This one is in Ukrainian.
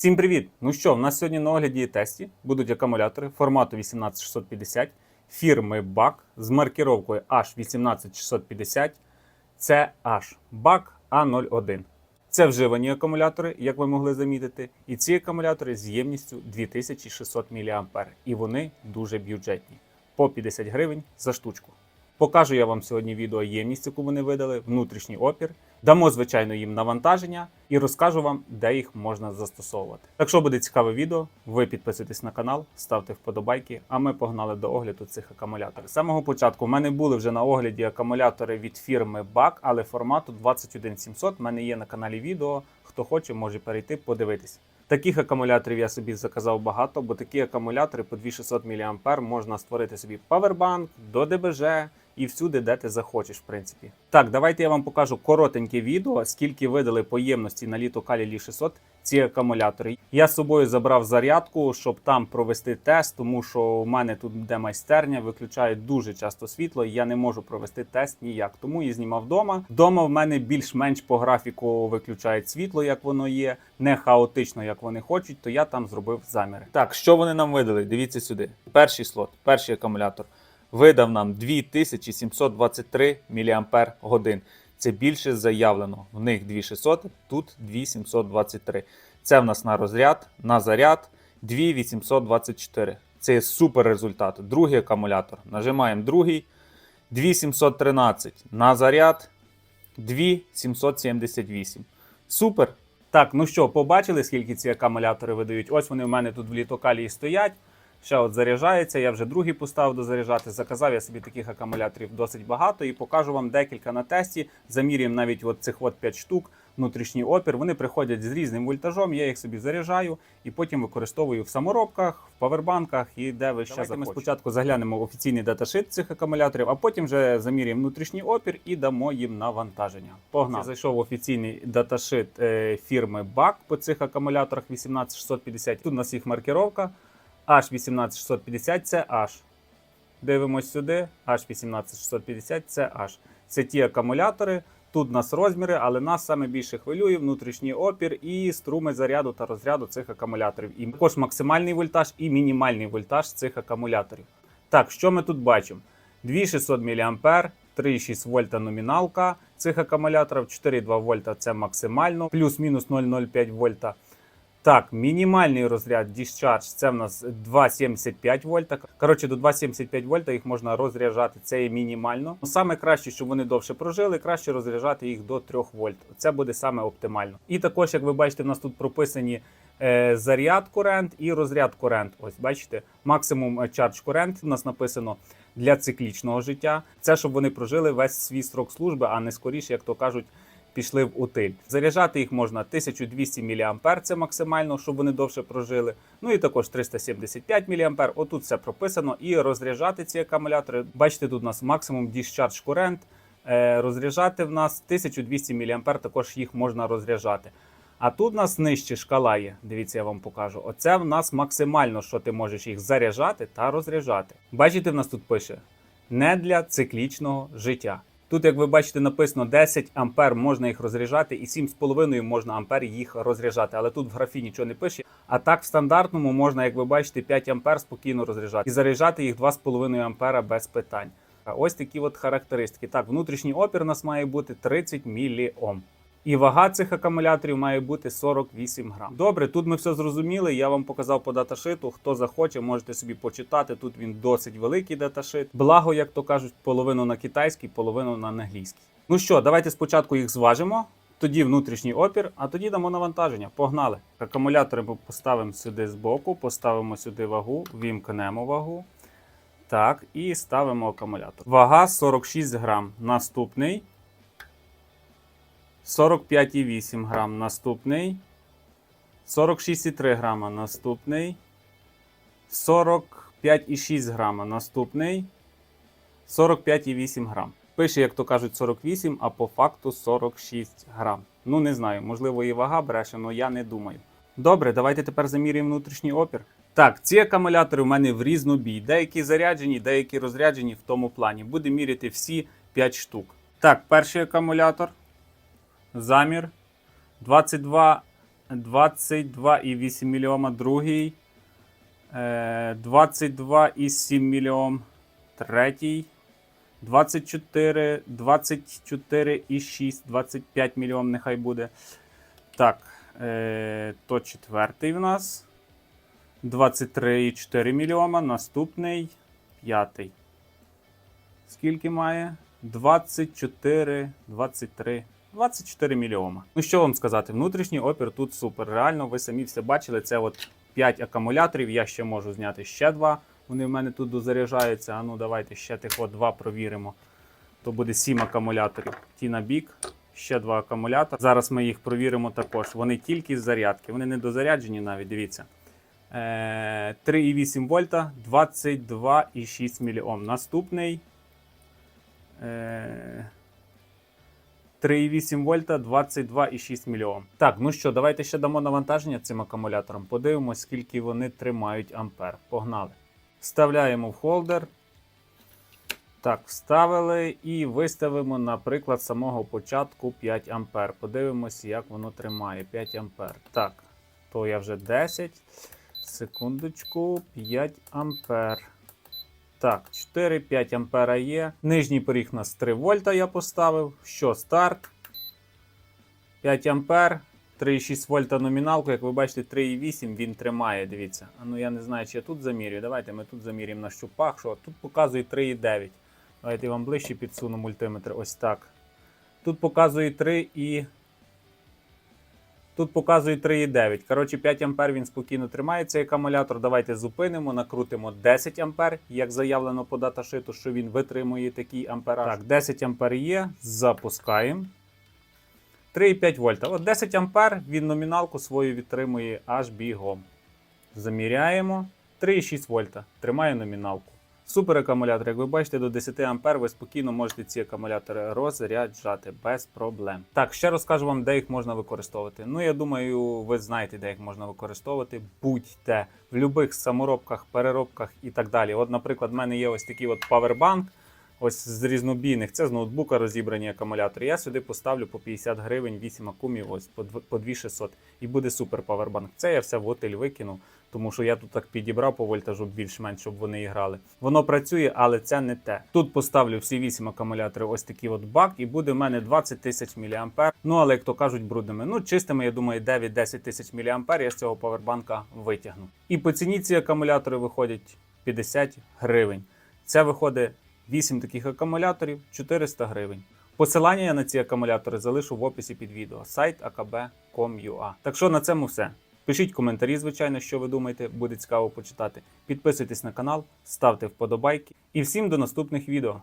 Всім привіт! Ну що, в нас сьогодні на огляді і тесті будуть акумулятори формату 18650 фірми BAC з маркіровкою H18650 CH BAC A01. Це вживані акумулятори, як ви могли замітити, і ці акумулятори з ємністю 2600 мА. І вони дуже бюджетні по 50 гривень за штучку. Покажу я вам сьогодні відео ємність, яку вони видали, внутрішній опір. Дамо, звичайно, їм навантаження і розкажу вам, де їх можна застосовувати. Якщо буде цікаве відео, ви підписуйтесь на канал, ставте вподобайки, а ми погнали до огляду цих акумуляторів. З самого початку в мене були вже на огляді акумулятори від фірми BAC, але формату 21700. У мене є на каналі відео. Хто хоче, може перейти подивитись. Таких акумуляторів я собі заказав багато, бо такі акумулятори по 2600 мА можна створити собі павербанк до ДБЖ і всюди, де ти захочеш, в принципі. Так, давайте я вам покажу коротеньке відео, скільки видали поємності на літо Калі 600 ці акумулятори. Я з собою забрав зарядку, щоб там провести тест, тому що у мене тут де майстерня, виключають дуже часто світло, і я не можу провести тест ніяк. Тому я знімав вдома. Вдома в мене більш-менш по графіку виключають світло, як воно є, не хаотично, як вони хочуть, то я там зробив заміри. Так, що вони нам видали? Дивіться сюди. Перший слот, перший акумулятор видав нам 2723 мАч. Це більше заявлено. В них 2600, тут 2723. Це в нас на розряд, на заряд 2824. Це є супер результат. Другий акумулятор. Нажимаємо другий. 2713 на заряд 2778. Супер. Так, ну що, побачили, скільки ці акумулятори видають? Ось вони в мене тут в літокалії стоять. Ще от заряджається, я вже другий поставив дозаряджати. Заказав я собі таких акумуляторів досить багато і покажу вам декілька на тесті. Замірюємо навіть от цих от 5 штук, внутрішній опір. Вони приходять з різним вольтажом, я їх собі заряджаю і потім використовую в саморобках, в павербанках і де ви ще захочете. Ми спочатку заглянемо в офіційний даташит цих акумуляторів, а потім вже замірюємо внутрішній опір і дамо їм навантаження. Погнали. Зайшов в офіційний даташит е, фірми BAC по цих акумуляторах 18650. Тут у нас їх маркировка. H18650 це H. Дивимось сюди. H18650 це H. Це ті акумулятори. Тут у нас розміри, але нас саме більше хвилює внутрішній опір і струми заряду та розряду цих акумуляторів. І також максимальний вольтаж і мінімальний вольтаж цих акумуляторів. Так, що ми тут бачимо? 2600 мА, 3,6 вольта номіналка цих акумуляторів, 4,2 вольта це максимально, плюс-мінус 0,05 вольта. Так, мінімальний розряд Discharge це в нас 2,75 вольта. Коротше, до 2,75 вольта їх можна розряджати. Це є мінімально. Ну, Саме краще, щоб вони довше прожили, краще розряджати їх до 3 вольт. Це буде саме оптимально. І також, як ви бачите, в нас тут прописані е, заряд курент і розряд курент. Ось бачите, максимум charge current у нас написано для циклічного життя. Це щоб вони прожили весь свій строк служби, а не скоріше, як то кажуть пішли в утиль. Заряджати їх можна 1200 мА, максимально, щоб вони довше прожили. Ну і також 375 мА. Отут все прописано. І розряджати ці акумулятори. Бачите, тут у нас максимум discharge current. Е, Розряджати в нас 1200 мА, також їх можна розряджати. А тут у нас нижче шкала є. Дивіться, я вам покажу. Оце в нас максимально, що ти можеш їх заряджати та розряджати. Бачите, в нас тут пише не для циклічного життя. Тут, як ви бачите, написано 10 ампер можна їх розряджати, і 7,5 можна ампер їх розряджати. Але тут в графі нічого не пише. А так в стандартному можна, як ви бачите, 5 ампер спокійно розряджати і заряджати їх 2,5 ампера без питань. Ось такі от характеристики. Так, внутрішній опір у нас має бути 30 міліом. І вага цих акумуляторів має бути 48 грам. Добре, тут ми все зрозуміли. Я вам показав по даташиту. Хто захоче, можете собі почитати. Тут він досить великий даташит. Благо, як то кажуть, половину на китайський, половину на англійський. Ну що, давайте спочатку їх зважимо. Тоді внутрішній опір, а тоді дамо навантаження. Погнали. Акумулятори ми поставимо сюди збоку, поставимо сюди вагу, вімкнемо вагу. Так, і ставимо акумулятор. Вага 46 грам. Наступний. 45,8 грам наступний. 46,3 грама наступний. 45,6 грама наступний. 45,8 грам. Пише, як то кажуть, 48, а по факту 46 грам. Ну, не знаю, можливо, і вага бреше, але я не думаю. Добре, давайте тепер замірюємо внутрішній опір. Так, ці акумулятори у мене в різнобій. Деякі заряджені, деякі розряджені в тому плані. Будемо міряти всі 5 штук. Так, перший акумулятор. Замір 22 22,8 мільйома другий. Е, 22,7 мільйом третій. 24, 24,6, 25 мільйон нехай буде. Так, е, то четвертий в нас. 23,4 мільйома. Наступний п'ятий. Скільки має? 24, 23, 24 мільйома. Ну що вам сказати, внутрішній опір тут супер. Реально, ви самі все бачили. Це от 5 акумуляторів. Я ще можу зняти ще два. Вони в мене тут дозаряджаються. А ну давайте ще тих от два провіримо. То буде 7 акумуляторів. Ті на бік, ще два акумулятори. Зараз ми їх провіримо також. Вони тільки з зарядки, вони не дозаряджені навіть, дивіться. Е, 3,8 вольта, 22,6 мільйом. Наступний. Е, 3,8 вольта, 22,6 мільйом. Так, ну що, давайте ще дамо навантаження цим акумуляторам. Подивимось, скільки вони тримають ампер. Погнали. Вставляємо в холдер. Так, вставили і виставимо, наприклад, з самого початку 5 ампер. Подивимось, як воно тримає. 5 ампер. Так, то я вже 10. Секундочку, 5 ампер. Так, 4-5 ампера є. Нижній поріг у нас 3 вольта я поставив. Що, старт? 5 ампер. 3,6 вольта номіналку, як ви бачите, 3,8 він тримає. Дивіться. А ну я не знаю, чи я тут замірюю. Давайте ми тут замірюємо на щупах. Що тут показує 3,9. Давайте я вам ближче підсуну мультиметр. Ось так. Тут показує 3 і. Тут показує 3,9. Коротше, 5 ампер він спокійно тримає цей акумулятор. Давайте зупинимо, накрутимо 10 ампер, як заявлено по даташиту, що він витримує такий ампераж. Так, 10 ампер є. Запускаємо. 3,5 вольта. От 10 ампер він номіналку свою відтримує аж бігом. Заміряємо. 3,6 вольта. Тримає номіналку. Супер акумулятор, як ви бачите, до 10 ампер ви спокійно можете ці акумулятори розряджати без проблем. Так, ще розкажу вам, де їх можна використовувати. Ну, я думаю, ви знаєте, де їх можна використовувати. Будь-де в будь-яких саморобках, переробках і так далі. От, наприклад, в мене є ось такий от павербанк. Ось з різнобійних, це з ноутбука розібрані акумулятори. Я сюди поставлю по 50 гривень 8 акумів, ось по 2600. І буде супер павербанк. Це я все в отель викинув, тому що я тут так підібрав по вольтажу більш-менш, щоб вони і грали. Воно працює, але це не те. Тут поставлю всі 8 акумуляторів, ось такий от бак, і буде в мене 20 тисяч мА. Ну але як то кажуть, брудними. Ну, чистими, я думаю, 9-10 тисяч мА я з цього павербанка витягну. І по ціні ці акумулятори виходять 50 гривень. Це виходить 8 таких акумуляторів 400 гривень. Посилання я на ці акумулятори залишу в описі під відео сайт akb.com.ua. Так що на цьому все. Пишіть коментарі, звичайно, що ви думаєте, буде цікаво почитати. Підписуйтесь на канал, ставте вподобайки і всім до наступних відео.